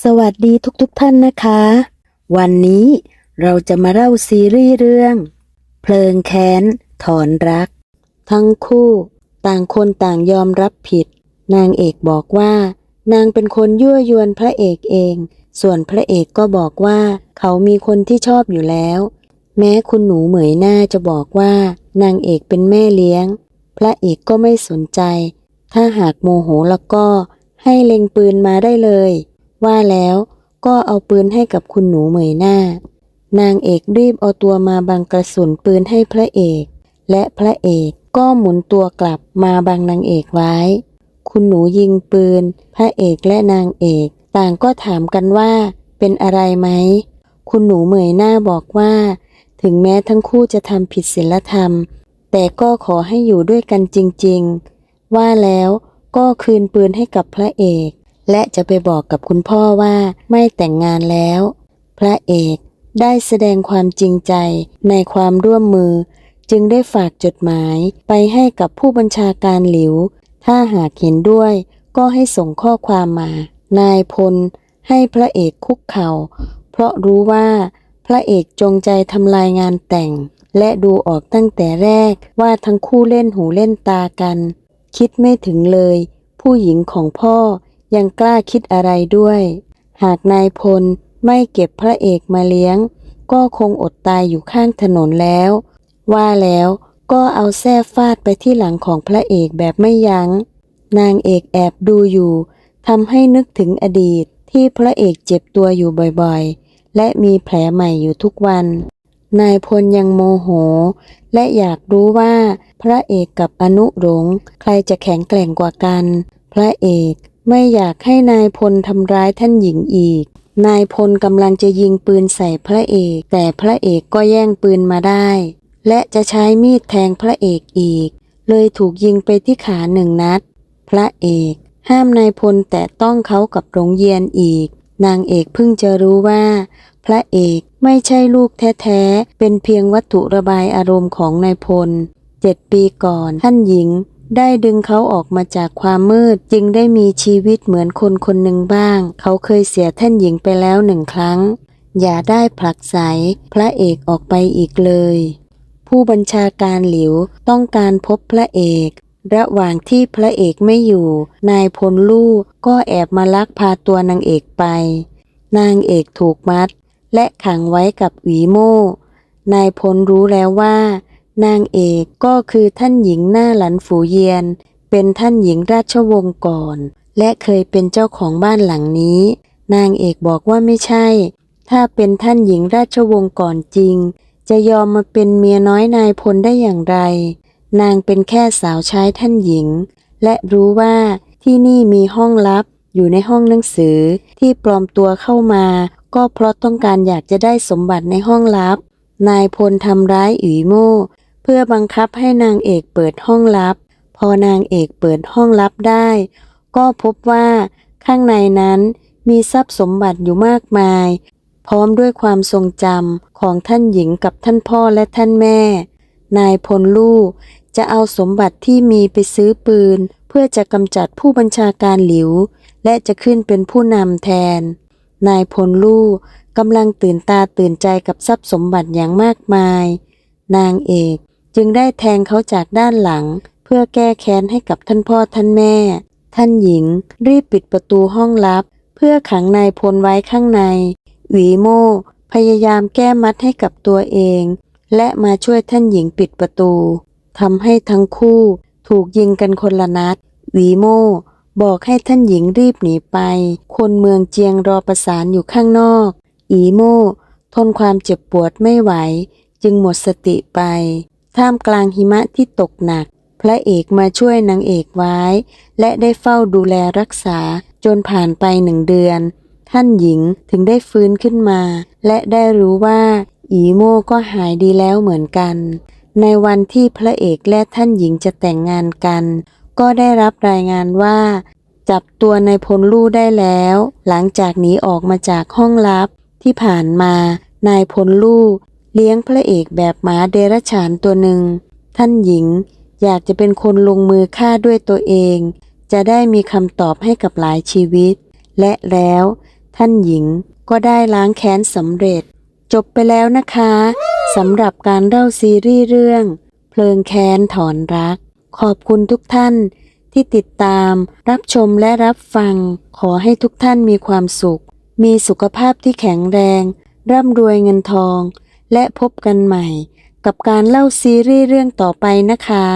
สวัสดีทุกๆทท่านนะคะ วันนี้เราจะมาเล่าซีรีส์เรื่อง เพลิงแค้น ถอนรัก ทั้งคู่ ต่างคนต่างยอมรับผิด นางเอกบอกว่า นางเป็นคนยั่วยวนพระเอกเอง ส่วนพระเอกก็บอกว่า เขามีคนที่ชอบอยู่แล้ว แม้คุณหนูเหมยหน้าจะบอกว่า นางเอกเป็นแม่เลี้ยง พระเอกก็ไม่สนใจ ถ้าหากโมโหแล้วก็ให้เล็งปืนมาได้เลย ว่าแล้วก็เอาปืนให้กับคุณหนูเหมยหน้า นางเอกรีบเอาตัวมาบังกระสุนปืนให้พระเอก และพระเอกก็หมุนตัวกลับมาบังนางเอกไว้ คุณหนูยิงปืน พระเอกและนางเอก ต่างก็ถามกันว่า เป็นอะไรไหม คุณหนูเหมยหน้าบอกว่า ถึงแม้ทั้งคู่จะทำผิดศีลธรรม แต่ก็ขอให้อยู่ด้วยกันจริง ๆ ว่าแล้วก็คืนปืนให้กับพระเอก และจะไปบอกกับคุณพ่อว่าไม่แต่งงานแล้ว พระเอกได้แสดงความจริงใจในความร่วมมือ จึงได้ฝากจดหมายไปให้กับผู้บัญชาการหลิว ถ้าหากเห็นด้วยก็ให้ส่งข้อความมา นายพลให้พระเอกคุกเข่า เพราะรู้ว่าพระเอกจงใจทำลายงานแต่ง และดูออกตั้งแต่แรกว่าทั้งคู่เล่นหูเล่นตากัน คิดไม่ถึงเลย ผู้หญิงของพ่อ ยังกล้าคิดอะไรด้วย หากนายพลไม่เก็บพระเอกมาเลี้ยง ก็คงอดตายอยู่ข้างถนนแล้ว ว่าแล้วก็เอาแส้ฟาดไปที่หลังของพระเอกแบบไม่ยัง้ง นางเอกแอบดูอยู่ทำให้นึกถึงอดีตที่พระเอกเจ็บตัวอยู่บ่อยๆ และมีแผลใหม่อยู่ทุกวัน นายพลยังโมโห และอยากรู้ว่าพระเอกกับอนุหลงใครจะแข็งแกร่งกว่ากัน พระเอก ไม่อยากให้นายพลทำร้ายท่านหญิงอีก นายพลกำลังจะยิงปืนใส่พระเอก แต่พระเอกก็แย่งปืนมาได้ และจะใช้มีดแทงพระเอกอีก เลยถูกยิงไปที่ขาหนึ่งนัด พระเอกห้ามนายพลแต่ต้องเขากับหลงเยียนอีก นางเอกเพิ่งจะรู้ว่า พระเอกไม่ใช่ลูกแท้ๆ เป็นเพียงวัตถุระบายอารมณ์ของนายพล เจ็ดปีก่อนท่านหญิง ได้ดึงเขาออกมาจากความมืด จึงได้มีชีวิตเหมือนคนคนหนึ่งบ้าง เขาเคยเสียท่านหญิงไปแล้วหนึ่งครั้ง อย่าได้ผลักไสพระเอกออกไปอีกเลย ผู้บัญชาการหลิวต้องการพบพระเอก ระหว่างที่พระเอกไม่อยู่ นายพลลู่ก็แอบมาลักพาตัวนางเอกไป นางเอกถูกมัด และขังไว้กับหวีโม่นายพลรู้แล้วว่า นางเอกก็คือท่านหญิงหน้าหลันฝูเยียน เป็นท่านหญิงราชวงศ์ก่อน และเคยเป็นเจ้าของบ้านหลังนี้ นางเอกบอกว่าไม่ใช่ ถ้าเป็นท่านหญิงราชวงศ์ก่อนจริง จะยอมมาเป็นเมียน้อยนายพลได้อย่างไร นางเป็นแค่สาวใช้ท่านหญิง และรู้ว่าที่นี่มีห้องลับอยู่ในห้องหนังสือที่ปลอมตัวเข้ามา ก็เพราะต้องการอยากจะได้สมบัติในห้องลับ นายพลทำร้ายอุ๋ยโม่ เพื่อบังคับให้นางเอกเปิดห้องลับ พอนางเอกเปิดห้องลับได้ ก็พบว่าข้างในนั้นมีทรัพย์สมบัติอยู่มากมาย พร้อมด้วยความทรงจำของท่านหญิงกับท่านพ่อและท่านแม่ นายพลลู่จะเอาสมบัติที่มีไปซื้อปืน เพื่อจะกำจัดผู้บัญชาการหลิว และจะขึ้นเป็นผู้นำแทน นายพลลู่กำลังตื่นตาตื่นใจกับทรัพย์สมบัติอย่างมากมาย นางเอก จึงได้แทงเขาจากด้านหลัง เพื่อแก้แค้นให้กับท่านพ่อท่านแม่ ท่านหญิง รีบปิดประตูห้องลับ เพื่อขังนายพลไว้ข้างใน หวีโม่พยายามแก้มัดให้กับตัวเอง และมาช่วยท่านหญิงปิดประตูทำให้ทั้งคู่ถูกยิงกันคนละนัด หวีโม่บอกให้ท่านหญิงรีบหนีไป คนเมืองเจียงรอประสานอยู่ข้างนอก อีโม่ทนความเจ็บปวดไม่ไหว จึงหมดสติไป ท่ามกลางหิมะที่ตกหนัก พระเอกมาช่วยนางเอกไว้ และได้เฝ้าดูแลรักษาจนผ่านไปหนึ่งเดือน ท่านหญิงถึงได้ฟื้นขึ้นมา และได้รู้ว่าอีโม่ก็หายดีแล้วเหมือนกัน ในวันที่พระเอกและท่านหญิงจะแต่งงานกัน ก็ได้รับรายงานว่า จับตัวนายพลลู่ได้แล้ว หลังจากหนีออกมาจากห้องลับที่ผ่านมานายพลลู่ เลี้ยงพระเอกแบบหมาเดรัจฉานตัวหนึ่ง ท่านหญิงอยากจะเป็นคนลงมือฆ่าด้วยตัวเอง จะได้มีคำตอบให้กับหลายชีวิต และแล้วท่านหญิงก็ได้ล้างแค้นสำเร็จ จบไปแล้วนะคะสำหรับการเล่าซีรีส์เรื่อง เพลิงแค้นถอนรัก ขอบคุณทุกท่านที่ติดตามรับชมและรับฟัง ขอให้ทุกท่านมีความสุข มีสุขภาพที่แข็งแรง ร่ำรวยเงินทอง และพบกันใหม่ กับการเล่าซีรีส์เรื่องต่อไปนะคะ